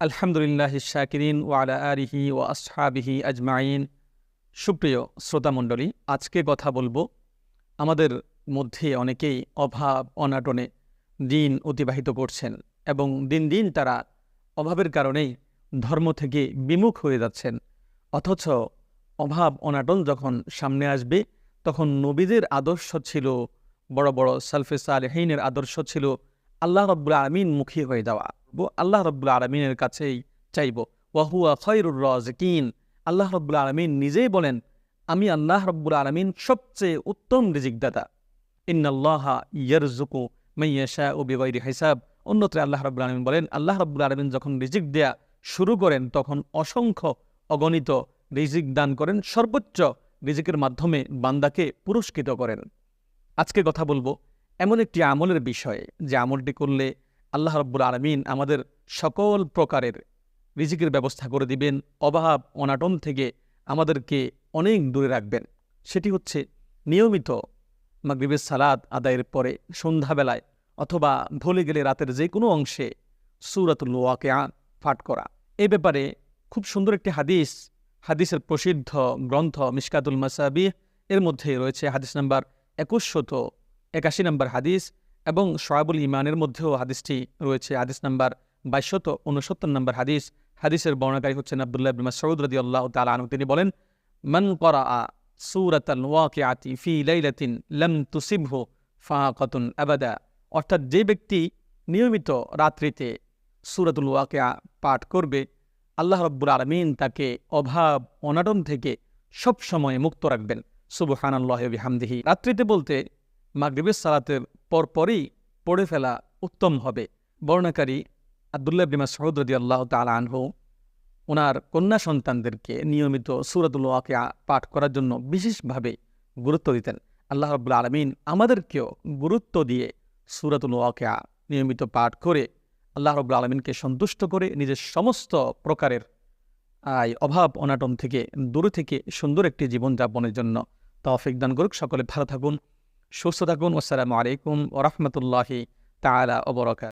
আলহামদুলিল্লাহ শাকিরিন ওয়ালা আরিহি ও আসহাবিহি আজমাইন। সুপ্রিয় শ্রোতামণ্ডলী আজকে কথা বলব আমাদের মধ্যে অনেকেই অভাব, অনাটনে দিন অতিবাহিত করছেন এবং দিন দিন তারা অভাবের কারণেই ধর্ম থেকে বিমুখ হয়ে যাচ্ছেন। অথচ অভাব, অনাটন যখন সামনে আসবে, তখন নবীদের আদর্শ ছিল বড় বড় সালফে সালেহিনের আদর্শ ছিল আল্লাহ রব্বুল আলমিন মুখী হয়ে যাওয়া। ব- আল্লাহ রব্বুল আলমিনের কাছেই চাইব। ওয়াহুয়া খৈরুর রাজকিন। আল্লাহ রব্বুল আলমিন নিজেই বলেন, আমি আল্লাহ রব্বুল আলমিন সবচেয়ে উত্তম রিজিকদাতা। ইন্নাল্লাহা ইয়ারজুকু মাইয়াশা ও বেগৈরি হিসাব। অন্যত্রে আল্লাহ রব্বুল আলমিন বলেন, আল্লাহ রব্বুল আলমিন যখন রিজিক দেয়া শুরু করেন, তখন অসংখ্য অগণিত রিজিক দান করেন, সর্বোচ্চ রিজিকের মাধ্যমে বান্দাকে পুরস্কৃত করেন। আজকে কথা বলব এমন একটি আমলের বিষয়ে। যে আমলটি করলে আল্লাহ রব্বুল আলমিন আমাদের সকল প্রকারের রিজিকের ব্যবস্থা করে দিবেন, অভাব, অনাটন থেকে আমাদেরকে অনেক দূরে রাখবেন। সেটি হচ্ছে নিয়মিত মাগরিবের সালাদ আদায়ের পরে সন্ধ্যাবেলায় অথবা ভুলে গেলে রাতের যে কোনো অংশে সুরাতুল ওয়াকেয়া ফাট করা। এ ব্যাপারে খুব সুন্দর একটি হাদিস, হাদিসের প্রসিদ্ধ গ্রন্থ মিসকাতুল মাসাবি এর মধ্যে রয়েছে হাদিস নাম্বার একুশশত একাশি নম্বর হাদিস এবং শোয়াবুল ইমানের মধ্যেও হাদিসটি রয়েছে, হাদিস নাম্বার বাইশশত উনসত্তর নম্বর হাদিস। হাদিসের বর্ণাকারী হচ্ছেন আবদুল্লাহ বিন মাসউদ রাদিয়াল্লাহু তাআলা আনহু। তিনি বলেন, মান করাআ সূরাতাল ওয়াকিআতি ফি লাইলাতিন লাম তুসিবহু ফাকাতুন আবাদা। অর্থাৎ যে ব্যক্তি নিয়মিত রাত্রিতে সূরাতুল ওয়াকিয়া পাঠ করবে, আল্লাহ রব্বুল আলমিন তাকে অভাব, অনাটন থেকে সব সময় মুক্ত রাখবেন। সুবহানাল্লাহি ওয়া হামদিহি রাত্রিতে বলতে মাগরিবের সালাতের পরপরই পড়ে ফেলা উত্তম হবে। বর্ণাকারী আবদুল্লাহ বিমা সহদ রদি আল্লাহ তালা আনহু ওনার কন্যা সন্তানদেরকে নিয়মিত সুরাতুল ওয়াকিয়া পাঠ করার জন্য বিশেষভাবে গুরুত্ব দিতেন। আল্লাহ রব্বুল আলমিন আমাদেরকেও গুরুত্ব দিয়ে সুরাতুল ওয়াকিয়া নিয়মিত পাঠ করে আল্লাহ রব্বুল আলমিনকে সন্তুষ্ট করে নিজের সমস্ত প্রকারের আয়, অভাব, অনাটন থেকে দূরে থেকে সুন্দর একটি জীবনযাপনের জন্য তৌফিক দান করুক। সকলে ভালো থাকুন। সুস্থ থাকুন আসসালামু আলাইকুম ওরহমতুল্লাহি তালা অবরকাত